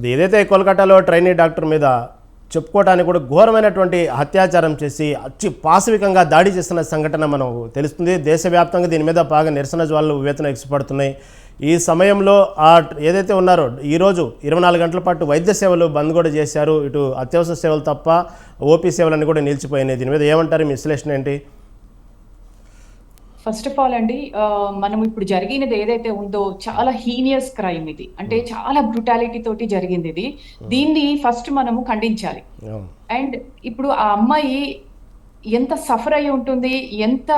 ఇది ఏదైతే కోల్కతాలో ట్రైనీ డాక్టర్ మీద చెప్పుకోవడానికి కూడా ఘోరమైనటువంటి అత్యాచారం చేసి అచ్చి పాశవికంగా దాడి చేస్తున్న సంఘటన మనం తెలుస్తుంది. దేశవ్యాప్తంగా దీని మీద బాగా నిరసన జ్వాలలు వేతన ఎక్సిపడుతున్నాయి ఈ సమయంలో ఆ ఏదైతే ఉన్నారో ఈరోజు ఇరవై నాలుగు గంటల పాటు వైద్య సేవలు బంద్ కూడా చేశారు. ఇటు అత్యవసర సేవలు తప్ప ఓపీ సేవలన్నీ కూడా నిలిచిపోయినాయి. దీని మీద ఏమంటారు? మీ విశ్లేషణ ఏంటి? ఫస్ట్ ఆఫ్ ఆల్ అండి మనం ఇప్పుడు జరిగినది ఏదైతే ఉందో చాలా హీనియస్ క్రైమ్ ఇది. అంటే చాలా బ్రుటాలిటీ తోటి జరిగింది ఇది. దీన్ని ఫస్ట్ మనము ఖండించాలి. అండ్ ఇప్పుడు ఆ అమ్మాయి ఎంత సఫర్ అయి ఉంటుంది ఎంత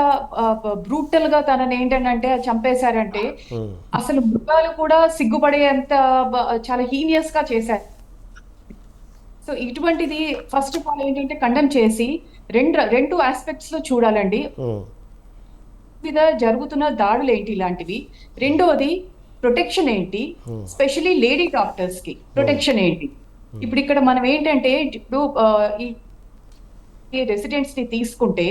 బ్రూటల్గా తనని ఏంటంటే చంపేశారంటే ఉమ్. అసలు మృగాలు కూడా సిగ్గుపడేంత చాలా హీనియస్గా చేశారు. సో ఇటువంటిది ఫస్ట్ ఆఫ్ ఆల్ ఏంటంటే కండెమ్ చేసి రెండు రెండు ఆస్పెక్ట్స్లో చూడాలండి. మీద జరుగుతున్న దాడులు ఏంటి ఇలాంటివి? రెండోది ప్రొటెక్షన్ ఏంటి? స్పెషలీ లేడీ డాక్టర్స్కి ప్రొటెక్షన్ ఏంటి? ఇప్పుడు ఇక్కడ మనం ఏంటంటే ఇప్పుడు ఈ రెసిడెంట్స్ని తీసుకుంటే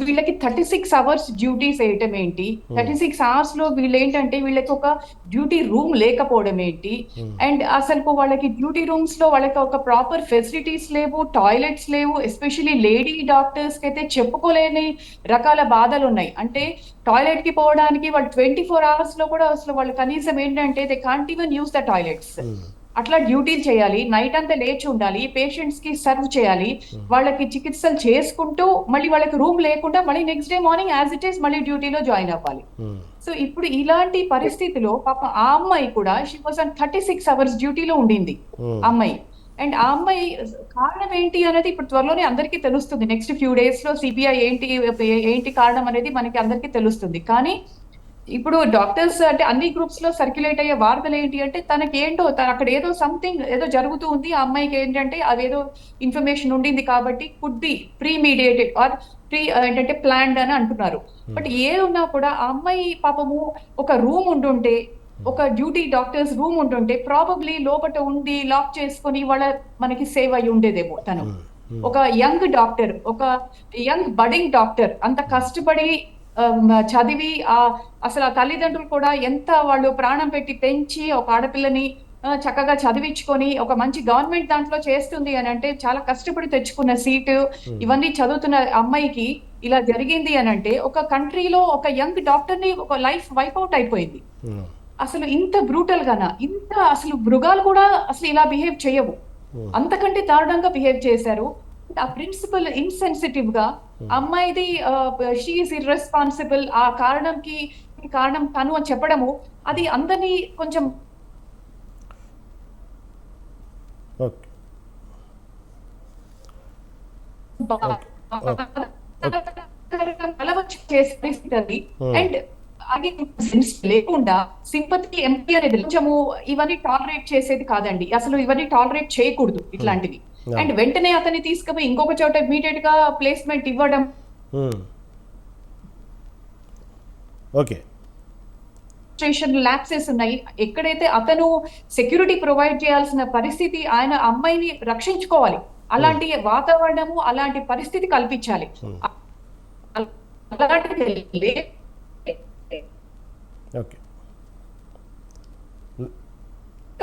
వీళ్ళకి థర్టీ సిక్స్ అవర్స్ డ్యూటీస్ వేయటం ఏంటి? థర్టీ సిక్స్ అవర్స్లో వీళ్ళు ఏంటంటే వీళ్ళకి ఒక డ్యూటీ రూమ్ లేకపోవడం ఏంటి? అండ్ అసలు వాళ్ళకి డ్యూటీ రూమ్స్లో వాళ్ళకి ఒక ప్రాపర్ ఫెసిలిటీస్ లేవు టాయిలెట్స్ లేవు ఎస్పెషలీ లేడీ డాక్టర్స్కి అయితే చెప్పుకోలేని రకాల బాధలు ఉన్నాయి అంటే టాయిలెట్కి పోవడానికి వాళ్ళు ట్వంటీ ఫోర్ అవర్స్లో కూడా అసలు వాళ్ళు కనీసం ఏంటంటే they can't even use the toilets అట్లా డ్యూటీలు చేయాలి నైట్ అంతా లేచి ఉండాలి పేషెంట్స్కి సర్వ్ చేయాలి వాళ్ళకి చికిత్సలు చేసుకుంటూ మళ్ళీ వాళ్ళకి రూమ్ లేకుండా మళ్ళీ next day morning as it is మళ్ళీ డ్యూటీలో జాయిన్ అవ్వాలి. ఉమ్. సో ఇప్పుడు ఇలాంటి పరిస్థితిలో పాప ఆ అమ్మాయి కూడా she was on thirty six hours డ్యూటీలో ఉండింది. ఆ అమ్మాయి. అండ్ ఆ అమ్మాయి కారణం ఏంటి అనేది ఇప్పుడు త్వరలోనే అందరికీ తెలుస్తుంది. నెక్స్ట్ ఫ్యూ డేస్లో సిబిఐ ఏంటి ఏంటి కారణం అనేది మనకి అందరికీ తెలుస్తుంది. కానీ ఇప్పుడు డాక్టర్స్ అంటే అన్ని గ్రూప్స్లో సర్క్యులేట్ అయ్యే వార్తలు ఏంటి అంటే తనకి ఏంటో తన అక్కడ ఏదో సంథింగ్ ఏదో జరుగుతూ ఉంది ఆ అమ్మాయికి ఏంటంటే అదేదో ఇన్ఫర్మేషన్ ఉండింది కాబట్టి could be premeditated or pre ఏంటంటే ప్లాన్డ్ అని అంటున్నారు. బట్ ఏ ఉన్నా కూడా ఆ అమ్మాయి పాపము ఒక రూమ్ ఉండుంటే ఒక డ్యూటీ డాక్టర్స్ రూమ్ ఉంటుంటే ప్రాబబ్లీ లోపట ఉండి లాక్ చేసుకొని వాళ్ళ మనకి సేవ్ అయి ఉండేదేమో తను. ఒక యంగ్ డాక్టర్ ఒక యంగ్ బడింగ్ డాక్టర్ అంత కష్టపడి చదివి ఆ అసలు ఆ తల్లిదండ్రులు కూడా ఎంత వాళ్ళు ప్రాణం పెట్టి పెంచి ఒక ఆడపిల్లని చక్కగా చదివించుకొని ఒక మంచి గవర్నమెంట్ దాంట్లో చేస్తుంది అని అంటే చాలా కష్టపడి తెచ్చుకున్న సీటు ఇవన్నీ చదువుతున్న అమ్మాయికి ఇలా జరిగింది అని అంటే ఒక కంట్రీలో ఒక యంగ్ డాక్టర్ని ఒక లైఫ్ వైప్ అవుట్ అయిపోయింది. అసలు ఇంత బ్రూటల్ గానా ఇంత అసలు మృగాలు కూడా అసలు ఇలా బిహేవ్ చేయవు. అంతకంటే దారుణంగా బిహేవ్ చేశారు. ఆ ప్రిన్సిపల్ ఇన్సెన్సిటివ్గా అమ్మాయిది షీఈస్ ఇర్రెస్పాన్సిబుల్ ఆ కారణంకి కారణం తను అని చెప్పడము అది అందరినీ కొంచెం అండ్ అది సెన్స్ లేకుండా సింపతి ఎంపీ అనేది కొంచెము ఇవన్నీ టాలరేట్ చేసేది కాదండి. అసలు ఇవన్నీ టాలరేట్ చేయకూడదు ఇట్లాంటివి. అండ్ వెంటనే అతన్ని తీసుకుపోయి ఇంకొక చోట ఇమీడియట్గా ప్లేస్మెంట్ ఇవ్వడం. ఓకే స్టేషన్ ల్యాప్సెస్ ఉన్నాయి. ఎక్కడైతే అతను సెక్యూరిటీ ప్రొవైడ్ చేయాల్సిన పరిస్థితి ఆయన అమ్మాయిని రక్షించుకోవాలి. అలాంటి వాతావరణము అలాంటి పరిస్థితి కల్పించాలి.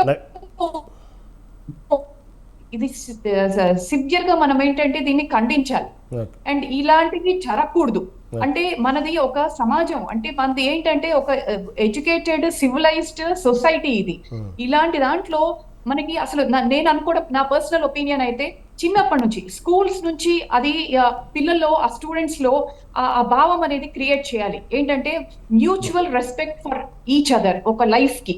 న- ఇది సివియర్గా మనం ఏంటంటే దీన్ని ఖండించాలి. అండ్ ఇలాంటివి జరగకూడదు. అంటే మనది ఒక సమాజం. అంటే మనది ఏంటంటే ఒక ఎడ్యుకేటెడ్ సివిలైజ్డ్ సొసైటీ ఇది. ఇలాంటి దాంట్లో మనకి అసలు నేను అనుకోవడం నా పర్సనల్ ఒపీనియన్ అయితే చిన్నప్పటి నుంచి స్కూల్స్ నుంచి అది పిల్లల్లో ఆ స్టూడెంట్స్లో ఆ భావం అనేది క్రియేట్ చేయాలి. ఏంటంటే mutual respect for each other ఒక లైఫ్కి.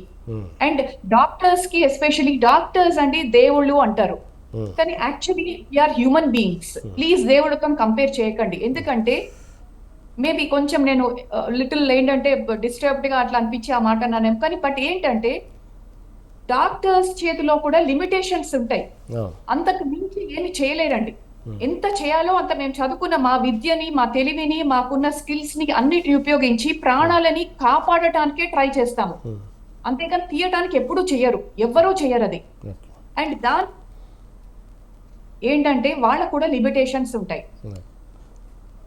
అండ్ డాక్టర్స్కి ఎస్పెషల్లీ డాక్టర్స్ అంటే దేవుళ్ళు అంటారు. Hmm. కానీ actually are human beings please దేవుడితో కంపేర్ చేయకండి. ఎందుకంటే మేబీ కొంచెం నేను లిటిల్ ఏంటంటే డిస్టర్బ్డ్గా అట్లా అనిపించి ఆ మాట అన్నాను కానీ బట్ ఏంటంటే డాక్టర్స్ చేతిలో కూడా లిమిటేషన్స్ ఉంటాయి. అంతకు మించి ఏమి చేయలేరండి. ఎంత చేయాలో అంత మేము చదువుకున్న మా విద్యని మా తెలివిని మాకున్న స్కిల్స్ని అన్నిటిని ఉపయోగించి ప్రాణాలని కాపాడటానికే ట్రై చేస్తాము. ఉమ్. అంతేగాని తీయటానికి ఎప్పుడూ చెయ్యరు. ఎవ్వరూ చెయ్యరు అది. అండ్ దాని ఏంటంటే వాళ్ళకు కూడా లిమిటేషన్స్ ఉంటాయి.